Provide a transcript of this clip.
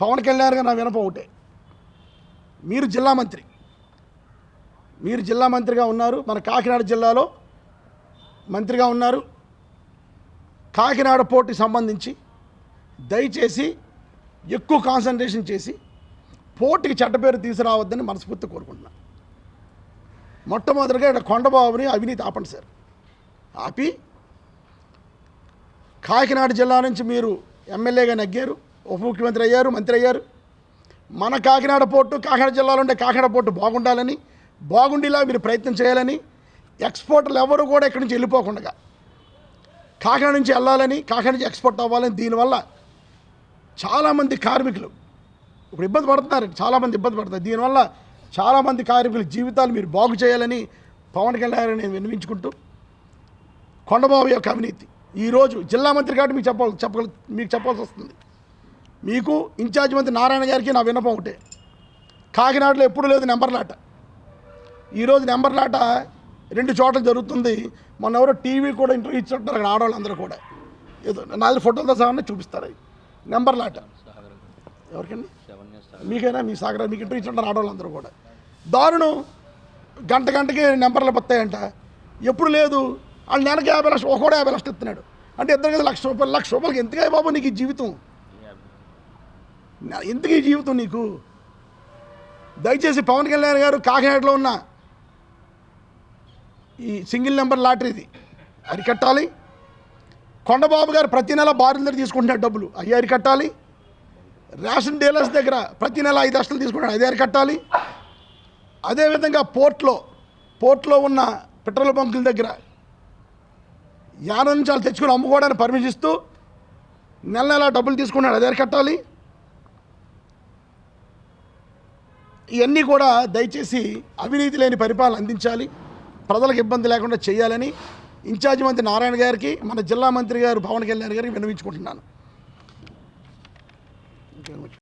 పవన్ కళ్యాణ్ గారు నా వినపం ఒకటే. మీరు జిల్లా మంత్రి. మీరు జిల్లా మంత్రిగా ఉన్నారు. మన కాకినాడ జిల్లాలో మంత్రిగా ఉన్నారు. కాకినాడ పోర్టుకి సంబంధించి దయచేసి ఎక్కువ కాన్సన్ట్రేషన్ చేసి పోర్టుకి చెడ్డ పేరు తీసుకురావద్దని మనస్ఫూర్తి కోరుకుంటున్నాను మొట్టమొదటిగా ఇక్కడ కొండబాబుని అవినీతి ఆపండి సార్. ఆపి కాకినాడ జిల్లా నుంచి మీరు ఎమ్మెల్యేగా నగ్గారు. ఉప ముఖ్యమంత్రి అయ్యారు మంత్రి అయ్యారు. మన కాకినాడ పోర్టు కాకినాడ జిల్లాలో ఉండే కాకినాడ పోర్టు బాగుండాలని బాగుండేలా మీరు ప్రయత్నం చేయాలని ఎక్స్పోర్టర్లు ఎవరు కూడా ఇక్కడి నుంచి వెళ్ళిపోకుండా కాకినాడ నుంచి వెళ్ళాలని కాకినాడ నుంచి ఎక్స్పోర్ట్ అవ్వాలని దీనివల్ల చాలామంది కార్మికులు ఇప్పుడు ఇబ్బంది పడుతున్నారు చాలామంది ఇబ్బంది పడుతున్నారు. దీనివల్ల చాలామంది కార్మికుల జీవితాలు మీరు బాగు చేయాలని పవన్ కళ్యాణ్ నేను వినిపించుకుంటూ కొండబాబు యొక్క అవినీతి. ఈరోజు జిల్లా మంత్రి కాబట్టి మీకు చెప్పాలి చెప్పగల మీకు చెప్పాల్సి వస్తుంది. మీకు ఇన్ఛార్జ్ మంత్రి నారాయణ గారికి నా విన్నపం ఒకటే. కాకినాడలో ఎప్పుడు లేదు నెంబర్లాట ఈరోజు నెంబర్లాట రెండు చోట్ల జరుగుతుంది. మొన్న ఎవరో టీవీ కూడా ఇంటర్వ్యూ ఇచ్చుంటారు అక్కడ ఆడవాళ్ళందరూ కూడా. ఏదో నాలుగు ఫోటోలతో సహా చూపిస్తారు. అవి నెంబర్లాట ఎవరికండి? మీకైనా? మీ సాగర మీకు ఇంటర్వ్యూ ఇచ్చుంటారు ఆడవాళ్ళందరూ కూడా. దారుణం. గంట గంటకి నెంబర్లు వస్తాయంట. ఎప్పుడు లేదు. వాళ్ళు నెలకి యాభై లక్షలు ఒకడు యాభై లక్షలు ఇస్తున్నాడు. అంటే ఇద్దరు కదా లక్ష రూపాయలు లక్ష రూపాయలకి ఎందుకే బాబు నీకు జీవితం? ఎందుకు ఈ జీవితం నీకు? దయచేసి పవన్ కళ్యాణ్ గారు కాకినాడలో ఉన్న ఈ సింగిల్ నెంబర్ లాటరీది అరికట్టాలి కొండబాబు గారు ప్రతి నెల బారుల దగ్గర తీసుకుంటున్నాడు డబ్బులు. అవి అరికట్టాలి రేషన్ డీలర్స్ దగ్గర ప్రతి నెల ఐదు లక్షలు తీసుకుంటాడు అది అరికట్టాలి అదేవిధంగా పోర్ట్లో పోర్ట్లో ఉన్న పెట్రోల్ బంకుల దగ్గర యానం నుంచి వాళ్ళు తెచ్చుకొని అమ్ముకోవడానికి పర్మిషన్ ఇస్తూ నెల నెల డబ్బులు తీసుకున్నాడు అది అరికట్టాలి ఇవన్నీ కూడా దయచేసి అవినీతి లేని పరిపాలన అందించాలి. ప్రజలకు ఇబ్బంది లేకుండా చేయాలని ఇన్ఛార్జి మంత్రి నారాయణ గారికి మన జిల్లా మంత్రి గారు పవన్ కళ్యాణ్ గారికి విన్నవించుకుంటున్నాను.